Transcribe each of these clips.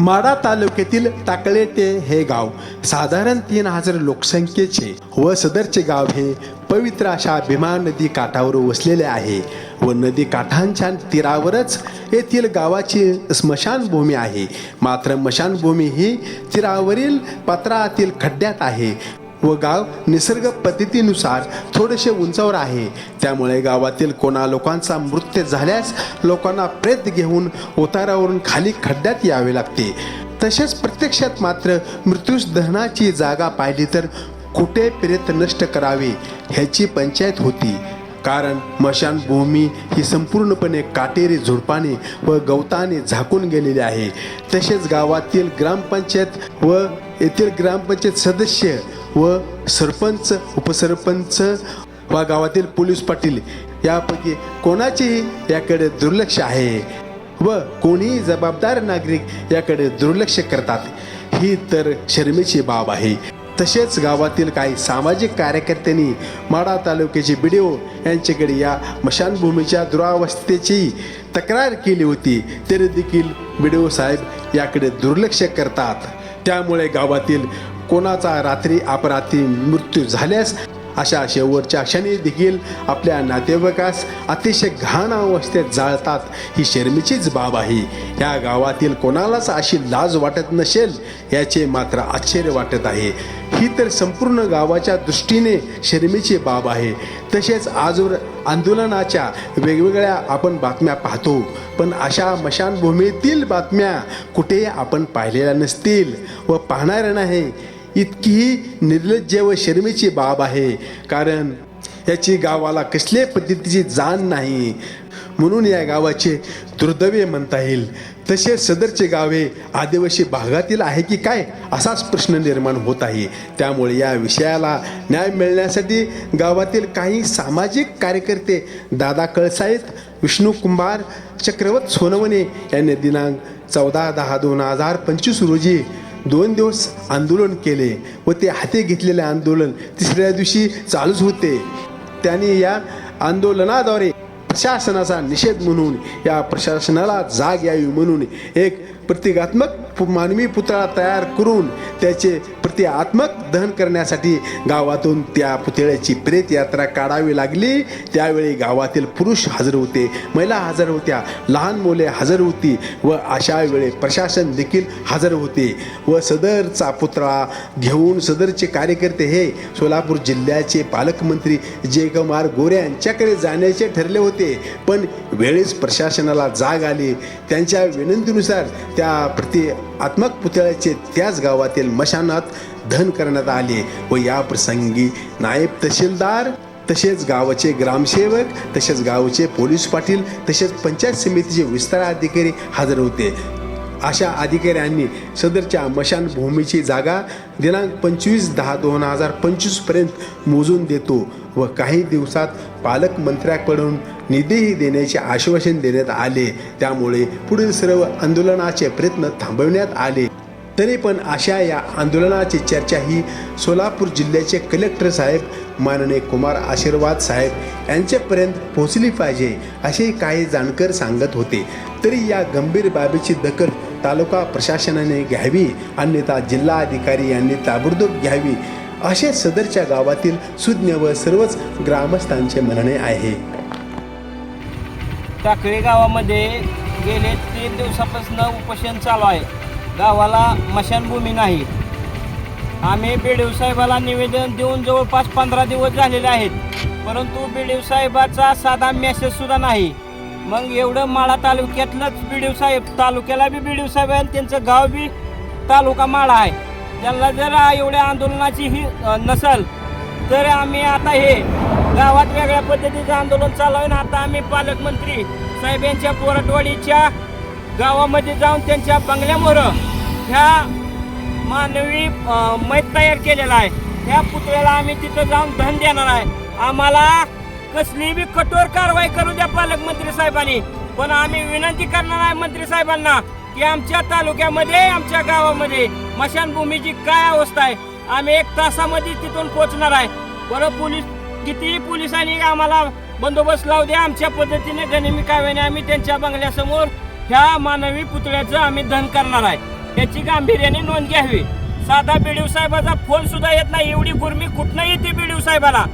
माडा तालुक्यातील टाकळेटे हे गाव साधारण तीन हजार लोकसंख्येचे व सदरचे गाव हे पवित्र अशा भीमा नदी काठावर वसलेले आहे व नदी काठांच्या तीरावरच येथील गावाची स्मशानभूमी आहे. मात्र स्मशानभूमी ही तीरावरील पत्रातील खड्ड्यात आहे. व गाव निसर्ग पद्धतीनुसार थोडेसे उंचावर आहे. त्यामुळे गावातील कोणा लोकांचा मृत्यू झाल्यास लोकांना प्रेत घेऊन उतारावरून खाली खड्ड्यात यावे लागते. तसेच प्रत्यक्षात मात्र मृत्यूस दहनाची जागा पाहिली तर कुठे प्रेत नष्ट करावे ह्याची पंचायत होती. कारण मशानभूमी ही संपूर्णपणे काटेरी झुडपाने व गवताने झाकून गेलेली आहे. तसेच गावातील ग्रामपंचायत व येथील ग्रामपंचायत सदस्य व सरपंच उपसरपंच व गावातील पोलीस पाटील यापैकी कोणाचेही याकडे दुर्लक्ष आहे व कोणीही जबाबदार नागरिक याकडे दुर्लक्ष करतात ही तर शर्मेची बाब आहे. तसेच गावातील काही सामाजिक कार्यकर्त्यांनी माडा तालुक्याचे ओ यांच्याकडे या मशानभूमीच्या दुरावस्थेची तक्रार केली होती तरी देखील बिडिओ साहेब याकडे दुर्लक्ष करतात. त्यामुळे गावातील कोणाचा रात्री अपराती मृत्यू झाल्यास अशा शेवटच्या क्षणी देखील आपल्या नातेवाईकास अतिशय घाण अवस्थेत जाळतात ही शर्मीचीच बाब आहे. या गावातील कोणालाच अशी लाज वाटत नसेल याचे मात्र आश्चर्य वाटत आहे. ही तर संपूर्ण गावाच्या दृष्टीने शर्मीची बाब आहे. तसेच आजवर आंदोलनाच्या वेगवेगळ्या आपण बातम्या पाहतो पण अशा मशानभूमीतील बातम्या कुठेही आपण पाहिलेल्या नसतील व पाहणार नाही. इतकीही निर्लज्ज व शर्मेची बाब आहे. कारण याची गावाला कसल्या पद्धतीची जाण नाही. म्हणून या गावाचे दुर्दैवे म्हणता येईल. तसे सदरचे गावे आदिवासी भागातील आहे की काय? असाच प्रश्न निर्माण होत आहे. त्यामुळे या विषयाला न्याय मिळण्यासाठी गावातील काही सामाजिक कार्यकर्ते दादा कळसाहेब विष्णू कुंभार चक्रवर्त सोनवणे यांनी दिनांक चौदा दहा दोन हजार पंचवीस रोजी दोन दिवस आंदोलन केले व ते हाती घेतलेले आंदोलन तिसऱ्या दिवशी चालूच होते. त्यांनी या आंदोलनाद्वारे प्रशासनाचा निषेध म्हणून या प्रशासनाला जाग यावी म्हणून एक प्रतिकात्मक पु- मानवी पुतळा तयार करून त्याचे प्रतिआत्मक दहन करण्यासाठी गावातून त्या पुतळ्याची प्रेत यात्रा काढावी लागली. त्यावेळी गावातील पुरुष हजर होते महिला हजर होत्या लहान मुले हजर होती व अशा वेळी प्रशासन देखील हजर होते व सदरचा पुतळा घेऊन सदरचे कार्यकर्ते हे सोलापूर जिल्ह्याचे पालकमंत्री जयकुमार गोरे यांच्याकडे जाण्याचे ठरले होते. पण वेळेस प्रशासनाला जाग आली. त्यांच्या विनंतीनुसार त्या प्रति आत्मक पुतळ्याचे त्याच गावातील मशानात धन करण्यात आले व या प्रसंगी नायब तहसीलदार तसेच गावाचे ग्रामसेवक तसेच गावचे पोलीस पाटील तसेच पंचायत समितीचे विस्तार अधिकारी हजर होते. अशा अधिकाऱ्यांनी सदरच्या मशानभूमीची जागा दिनांक पंचवीस दहा दोन हजार पंचवीसपर्यंत मोजून देतो व काही दिवसात पालकमंत्र्याकडून निधीही देण्याचे आश्वासन देण्यात आले. त्यामुळे पुढील सर्व आंदोलनाचे प्रयत्न थांबवण्यात आले. तरी पण अशा या आंदोलनाची चर्चा ही सोलापूर जिल्ह्याचे कलेक्टर साहेब माननीय कुमार आशीर्वाद साहेब यांच्यापर्यंत पोहोचली पाहिजे असे काही जाणकर सांगत होते. तरी या गंभीर बाबीची दखल तालुका प्रशासनाने घ्यावी अन्यथा जिल्हा अधिकारी यांनी ताबडतोब घ्यावी असे सदरच्या गावातील सुज्ञ व सर्वच ग्रामस्थांचे म्हणणे आहे. टाकळी गावामध्ये गेले तीन दिवसापासून उपोषण चालू आहे. गावाला मशानभूमी नाही. आम्ही बेडीव साहेबाला निवेदन देऊन जवळपास पंधरा दिवस झालेले आहेत. परंतु बेडीव साहेबाचा साधा मेसेज सुद्धा नाही. मग एवढं माळा तालुक्यातलंच बीडीव साहेब तालुक्याला बी बीडीव साहेब आहे आणि त्यांचं गाव बी तालुका माळा आहे. त्यांना जर एवढ्या आंदोलनाची ही नसल तर आम्ही आता हे गावात वेगळ्या पद्धतीचं आंदोलन चालवून आता आम्ही पालकमंत्री साहेब यांच्या पोरटवाडीच्या गावामध्ये जाऊन त्यांच्या बंगल्यामुळं ह्या मानवी मैत तयार केलेला आहे. त्या पुतळ्याला आम्ही तिथं जाऊन धन देणार आहे. आम्हाला कसली बी कठोर कारवाई करू द्या पालकमंत्री साहेबांनी. पण आम्ही विनंती करणार आहे मंत्री साहेबांना की आमच्या तालुक्यामध्ये आमच्या गावामध्ये मशानभूमीची काय अवस्था आहे? आम्ही एक तासामध्ये तिथून पोहोचणार आहे. बरं पोलीस कितीही पोलिसांनी आम्हाला बंदोबस्त लावू द्या. आमच्या पद्धतीने गनिमी काव्याने आम्ही त्यांच्या बंगल्यासमोर ह्या मानवी पुतळ्याचं आम्ही दहन करणार आहे. याची गांभीर्याने नोंद घ्यावी. साधा बीडीओ साहेबाचा फोन सुद्धा येत नाही. एवढी गुरमी कुठनं येते बीडीओ साहेबाला?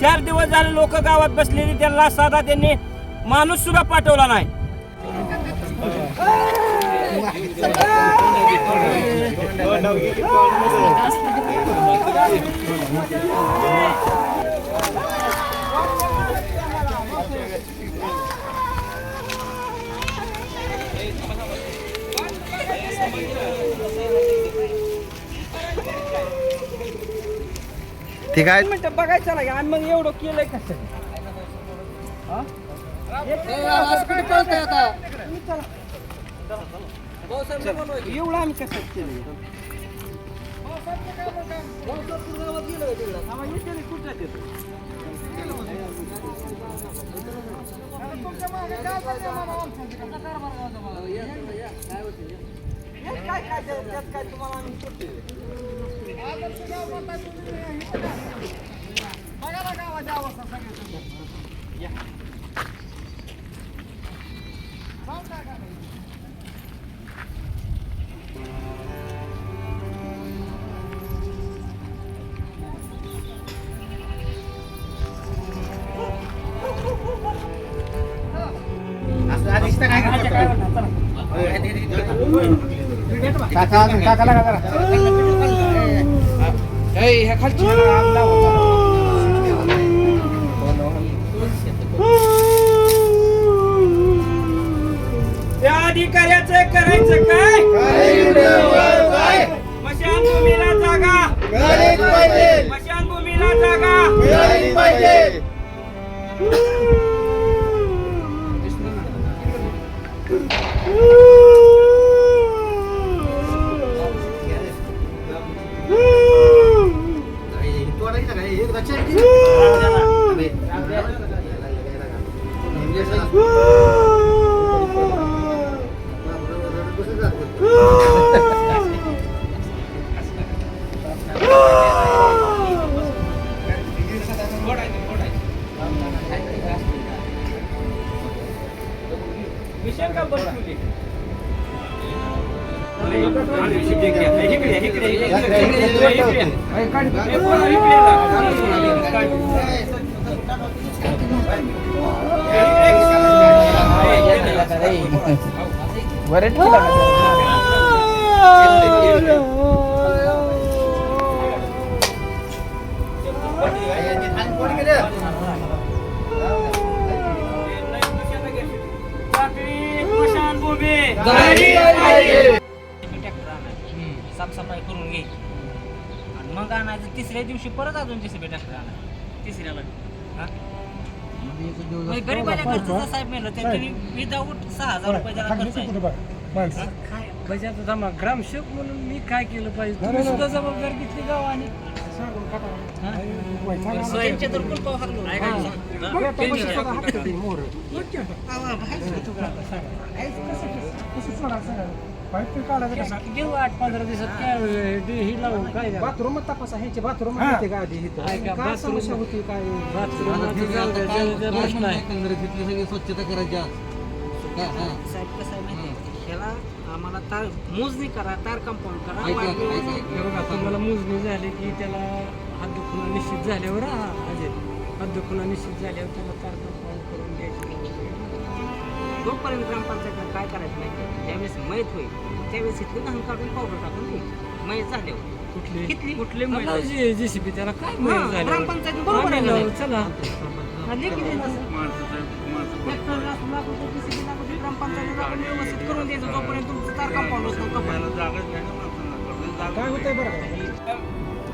चार दिवस झाले लोक गावात बसलेली. त्यांना साधा त्यांनी माणूस सुद्धा पाठवला नाही. ठीक आहे. मिनिटं बघायचं नाही आणि मग एवढं केलंय कसं? हा? एवढं आम्ही कसं बघा बघा आवाज आवाज सगळ्याचा केलं त्या अधिकाऱ्याचं करायचं काय? जागा. स्मशानभूमीला जागा. मिशन का घ्या, इकडे, साफसफाई करून घ्यायची आणि मग आणायचं तिसऱ्या दिवशी परत अजून जेसीबी ट्रॅक्टर आणायचं तिसऱ्याला हा? म्हणजे गरीबाच्या खर्चाचा साहेब मेलं त्यांनी विदाऊट सहा हजार रुपये त्याला खर्च आहे. काय बजाचं जमा ग्रामसेवक म्हणून मी काय केलं पाहिजे तुम्ही सुद्धा जबाबदारी घेतली गावाने त्यांच्या तर कुलपाव हाकलून नाही घेऊ आठ पंधरा दिवसात काय हे- ही काय झालं? बाथरूम तपासा ह्याचे बाथरूम हा. का आधी इथं काय का काय बाथरूम- समस्या होती काय प्रश्न आहे. स्वच्छता करायच्या साहेब कसं आहे माहिती आहे? ह्याला आम्हाला तार मोजणी करा तार कंपाऊंड करा ऐका, वाढवून- ऐका, हे बघा तुम्हाला मोजणी झाली की त्याला हद्द खुणा निश्चित झाल्यावर हा अजय हद्द खुणा निश्चित झाल्यावर त्याला तार कंपाऊंड करून द्यायची जोपर्यंत ग्रामपंचायतनं काय करायचं नाही ज्यावेळेस मैत होईल त्यावेळेस इथली घाण काढून पावडर टाकून द्यायची मैत झाल्यावर. कुठली? कितली? कुठले कुठले जेसीबी त्याला काय मिळेल झालं ग्रामपंचायत बरोबर आहे आम्ही ना? लावू, चला. की नाही तसं? ग्रामपंचायतीला आपण व्यवस्थित करून द्यायचं जोपर्यंत तुमचं तार कंपाऊंड होत नाही काय होतंय बरं? का?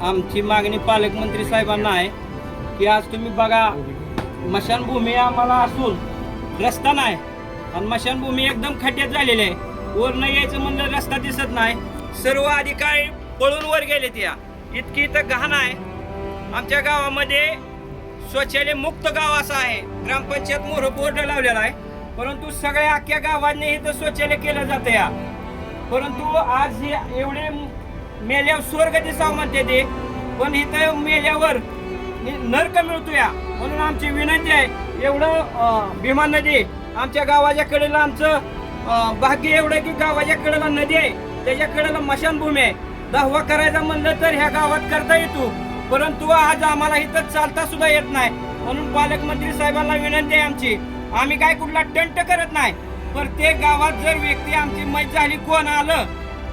आमची मागणी पालकमंत्री साहेबांना आहे की आज तुम्ही बघा मशानभूमी आम्हाला असून रस्ता नाही. आणि मशानभूमी एकदम खड्ड्यात झालेली आहे. वर न यायचं म्हणलं रस्ता दिसत नाही. सर्व अधिकारी पळून वर गेले त्या. इतकी इथं घाण आहे. आमच्या गावामध्ये शौचालय मुक्त गाव असं आहे. ग्रामपंचायत मोर बोर्ड लावलेला आहे. परंतु सगळ्या अख्ख्या गावांनी इथं शौचालय केलं जातं या. परंतु आज हे एवढे मेल्यावर स्वर्ग दिसावं म्हणते ते. पण इथं मेल्यावर नर्क मिळतो या. म्हणून आमची विनंती आहे एवढं भीमा नदी आमच्या गावाच्या कडेला आमचं भाग्य एवढं की गावाच्या कडेला नदी आहे. त्याच्याकडे मशानभूमी आहे. दहावा करायचा म्हणलं तर ह्या गावात करता येतो. परंतु आज आम्हाला इथं चालता सुद्धा येत नाही. म्हणून पालकमंत्री साहेबांना विनंती आहे आमची. आम्ही काय कुठला टंट करत नाही. प्रत्येक गावात जर व्यक्ती आमची मैत झाली कोण आलं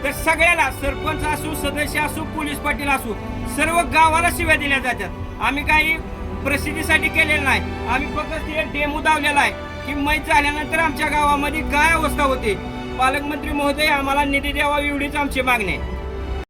तर सगळ्याला सरपंच असू सदस्य असू पोलीस पाटील असू सर्व गावाला शिव्या दिल्या जातात. आम्ही काही प्रसिद्धीसाठी केलेलं नाही. आम्ही फक्त ते डेमो दावलेला आहे. की झाल्यानंतर आमच्या गावामध्ये काय अवस्था होते? पालकमंत्री महोदय आम्हाला निधी द्यावा एवढीच आमची मागणी आहे.